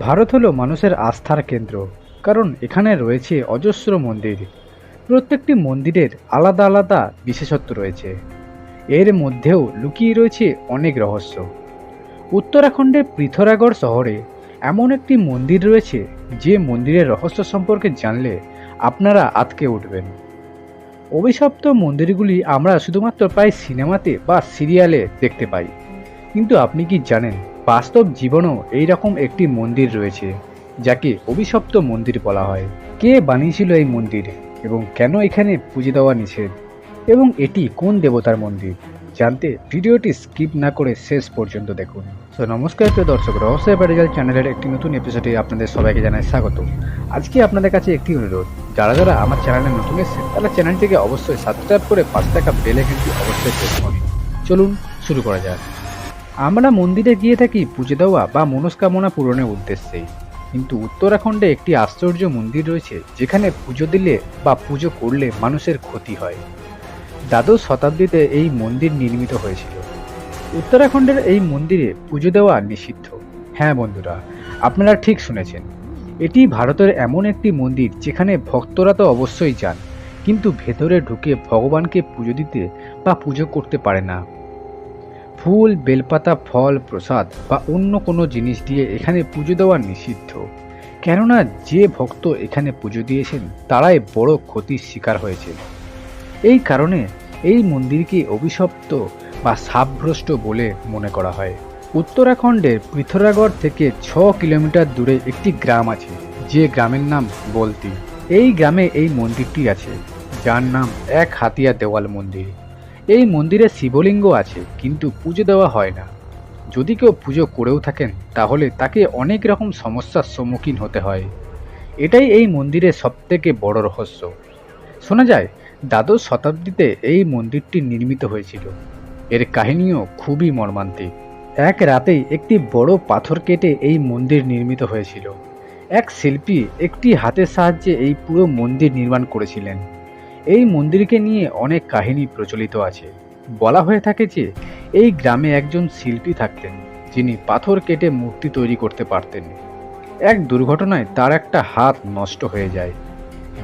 ভারত হলো মানুষের আস্থার কেন্দ্র, কারণ এখানে রয়েছে অজস্র মন্দির। প্রত্যেকটি মন্দিরের আলাদা আলাদা বিশেষত্ব রয়েছে। এর মধ্যেও লুকিয়ে রয়েছে অনেক রহস্য। উত্তরাখণ্ডের পৃথরাগড় শহরে এমন একটি মন্দির রয়েছে, যে মন্দিরের রহস্য সম্পর্কে জানলে আপনারা আতকে উঠবেন। অভিশপ্ত মন্দিরগুলি আমরা শুধুমাত্র প্রায় সিনেমাতে বা সিরিয়ালে দেখতে পাই। কিন্তু আপনি কি জানেন বাস্তব জীবনেও এই রকম একটি মন্দির রয়েছে, যাকে অভিশপ্ত মন্দির বলা হয়। কে বানিয়েছিল এই মন্দির এবং কেন এখানে পুজো দেওয়া নিষেধ? এবং এটি কোন দেবতার মন্দির? জানতে ভিডিওটি স্কিপ না করে শেষ পর্যন্ত দেখুন। তো নমস্কার প্রিয় দর্শক, রহস্য ব্যারিজাল চ্যানেলের একটি নতুন এপিসোডে আপনাদের সবাইকে জানাই স্বাগত। আজকে আপনাদের কাছে একটি অনুরোধ, যারা যারা আমার চ্যানেলে নতুন এসেছেন, তারা চ্যানেলটিকে অবশ্যই সাবস্ক্রাইব করে পাঁচ টাকা বেল আইকনটি অবশ্যই প্রেস চলুন শুরু করা যাক। আমরা মন্দিরে গিয়ে থাকি পুজো দেওয়া বা মনস্কামনা পূরণের উদ্দেশ্যে। কিন্তু উত্তরাখণ্ডে একটি আশ্চর্য মন্দির রয়েছে, যেখানে পুজো দিলে বা পুজো করলে মানুষের ক্ষতি হয়। দ্বাদশ শতাব্দীতে এই মন্দির নির্মিত হয়েছিল। উত্তরাখণ্ডের এই মন্দিরে পুজো দেওয়া নিষিদ্ধ। হ্যাঁ বন্ধুরা, আপনারা ঠিক শুনেছেন। এটি ভারতের এমন একটি মন্দির যেখানে ভক্তরা তো অবশ্যই যান, কিন্তু ভেতরে ঢুকে ভগবানকে পুজো দিতে বা পুজো করতে পারে না। ফুল, বেলপাতা, ফল, প্রসাদ বা অন্য কোনো জিনিস দিয়ে এখানে পুজো দেওয়া নিষিদ্ধ। কেননা যে ভক্ত এখানে পুজো দিয়েছেন, তারাই বড় ক্ষতির শিকার হয়েছে এই কারণে এই মন্দিরকে অভিশপ্ত বা সাপভ্রষ্ট বলে মনে করা হয়। উত্তরাখণ্ডের পৃথরাগড় থেকে ছ কিলোমিটার দূরে একটি গ্রাম আছে, যে গ্রামের নাম বলতি। এই গ্রামে এই মন্দিরটি আছে, যার নাম এক হাতিয়া দেওয়াল মন্দির। এই মন্দিরে শিবলিঙ্গ আছে, কিন্তু পুজো দেওয়া হয় না। যদি কেউ পুজো করেও থাকেন, তাহলে তাকে অনেক রকম সমস্যার সম্মুখীন হতে হয়। এটাই এই মন্দিরের সবথেকে বড় রহস্য। শোনা যায়, দ্বাদশ শতাব্দীতে এই মন্দিরটি নির্মিত হয়েছিল। এর কাহিনীও খুবই মর্মান্তিক। এক রাতেই একটি বড় পাথর কেটে এই মন্দির নির্মিত হয়েছিল। এক শিল্পী একটি হাতের সাহায্যে এই পুরো মন্দির নির্মাণ করেছিলেন। এই মন্দিরকে নিয়ে অনেক কাহিনী প্রচলিত আছে। বলা হয়ে থাকে যে, এই গ্রামে একজন শিল্পী থাকতেন, যিনি পাথর কেটে মূর্তি তৈরি করতে পারতেন। এক দুর্ঘটনায় তার একটা হাত নষ্ট হয়ে যায়।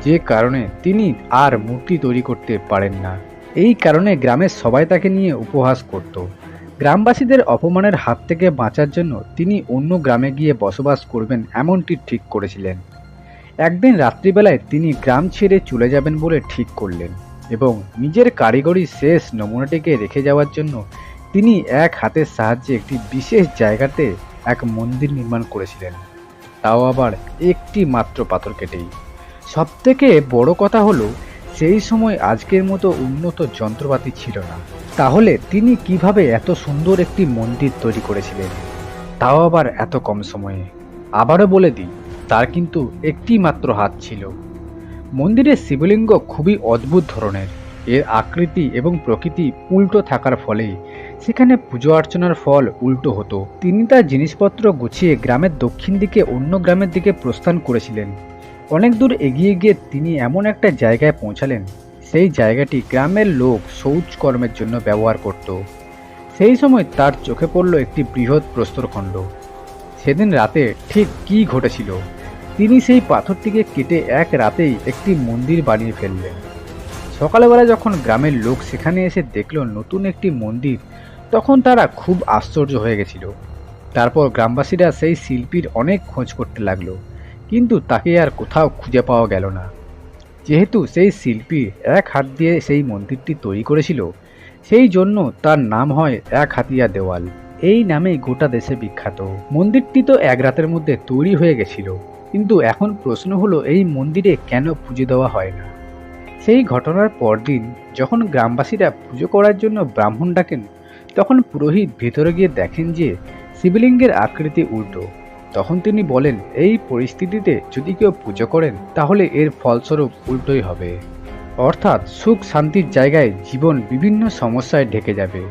যে কারণে তিনি আর মূর্তি তৈরি করতে পারেন না। এই কারণে গ্রামের সবাই তাকে নিয়ে উপহাস করত। গ্রামবাসীদের অপমানের হাত থেকে বাঁচার জন্য তিনি অন্য গ্রামে গিয়ে বসবাস করবেন এমনটি ঠিক করেছিলেন। একদিন রাত্রিবেলায় তিনি গ্রাম ছেড়ে চলে যাবেন বলে ঠিক করলেন এবং নিজের কারিগরি শেষ নমুনাটিকে রেখে যাওয়ার জন্য তিনি এক হাতের সাহায্যে একটি বিশেষ জায়গাতে এক মন্দির নির্মাণ করেছিলেন। তাও আবার একটি মাত্র পাথর কেটেই। সবথেকে বড় কথা হলো, সেই সময় আজকের মতো উন্নত যন্ত্রপাতি ছিল না। তাহলে তিনি কীভাবে এত সুন্দর একটি মন্দির তৈরি করেছিলেন? তাও আবার এত কম সময়ে। আবারও বলে দিই তার কিন্তু একটি মাত্র হাত ছিল। মন্দিরের শিবলিঙ্গ খুবই অদ্ভুত ধরনের। এর আকৃতি এবং প্রকৃতি উল্টো থাকার ফলে সেখানে পুজো অর্চনার ফল উল্টো হতো। তিনি তার জিনিসপত্র গুছিয়ে গ্রামের দক্ষিণ দিকে অন্য গ্রামের দিকে প্রস্থান করেছিলেন। অনেক দূর এগিয়ে গিয়ে তিনি এমন একটা জায়গায় পৌঁছালেন। সেই জায়গাটি গ্রামের লোক শৌচকর্মের জন্য ব্যবহার করত। সেই সময় তার চোখে পড়ল একটি বৃহৎ প্রস্তরখণ্ড। সেদিন রাতে ঠিক কী ঘটেছিল? তিনি সেই পাথরটিকে কেটে এক রাতেই একটি মন্দির বানিয়ে ফেললেন। সকালবেলা যখন গ্রামের লোক সেখানে এসে দেখল নতুন একটি মন্দির, তখন তারা খুব আশ্চর্য হয়ে গেছিল। তারপর গ্রামবাসীরা সেই শিল্পীর অনেক খোঁজ করতে লাগল, কিন্তু তাকে আর কোথাও খুঁজে পাওয়া গেল না। যেহেতু সেই শিল্পী এক হাত দিয়ে সেই মন্দিরটি তৈরি করেছিল, সেই জন্য তার নাম হয় এক হাতিয়া দেওয়াল। এই নামেই গোটা দেশে বিখ্যাত। মন্দিরটি তো এক রাতের মধ্যে তৈরি হয়ে গেছিল। কিন্তু এখন প্রশ্ন হলো, এই মন্দিরে কেন পুজো দেওয়া হয় না? সেই ঘটনার পরদিন যখন গ্রামবাসীরা পুজো করার জন্য ব্রাহ্মণ ডাকেন, তখন পুরোহিত ভেতরে গিয়ে দেখেন যে শিবলিঙ্গের আকৃতি উল্টো। তখন তিনি বলেন, এই পরিস্থিতিতে যদি কেউ পুজো করেন, তাহলে এর ফলস্বরূপ উল্টোই হবে। অর্থাৎ সুখ শান্তির জায়গায় জীবন বিভিন্ন সমস্যায় ঢেকে যাবে।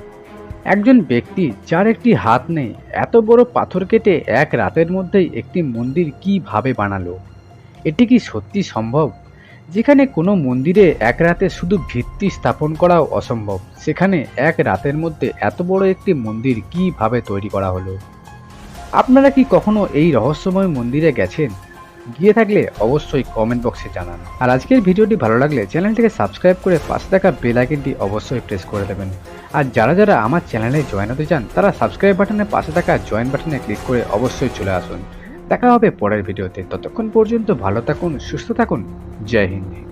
একজন ব্যক্তি যার একটি হাত নেই, এত বড় পাথর কেটে এক রাতের মধ্যেই একটি মন্দির কীভাবে বানালো? এটি কি সত্যি সম্ভব? যেখানে কোনো মন্দিরে এক রাতে শুধু ভিত্তি স্থাপন করাও অসম্ভব, সেখানে এক রাতের মধ্যে এত বড় একটি মন্দির কীভাবে তৈরি করা হলো? আপনারা কি কখনো এই রহস্যময় মন্দিরে গেছেন? গিয়ে থাকলে অবশ্যই কমেন্ট বক্সে জানান। আর আজকের ভিডিওটি ভালো লাগলে চ্যানেলটিকে সাবস্ক্রাইব করে পাশে থাকা বেল আইকনটি অবশ্যই প্রেস করে দেবেন। আর যারা যারা আমার চ্যানেলে জয়েন হতে চান, তারা সাবস্ক্রাইব বাটনের পাশে থাকা জয়েন বাটনে ক্লিক করে অবশ্যই চলে আসুন। দেখা হবে পরের ভিডিওতে। ততক্ষণ পর্যন্ত ভালো থাকুন, সুস্থ থাকুন। জয় হিন্দ।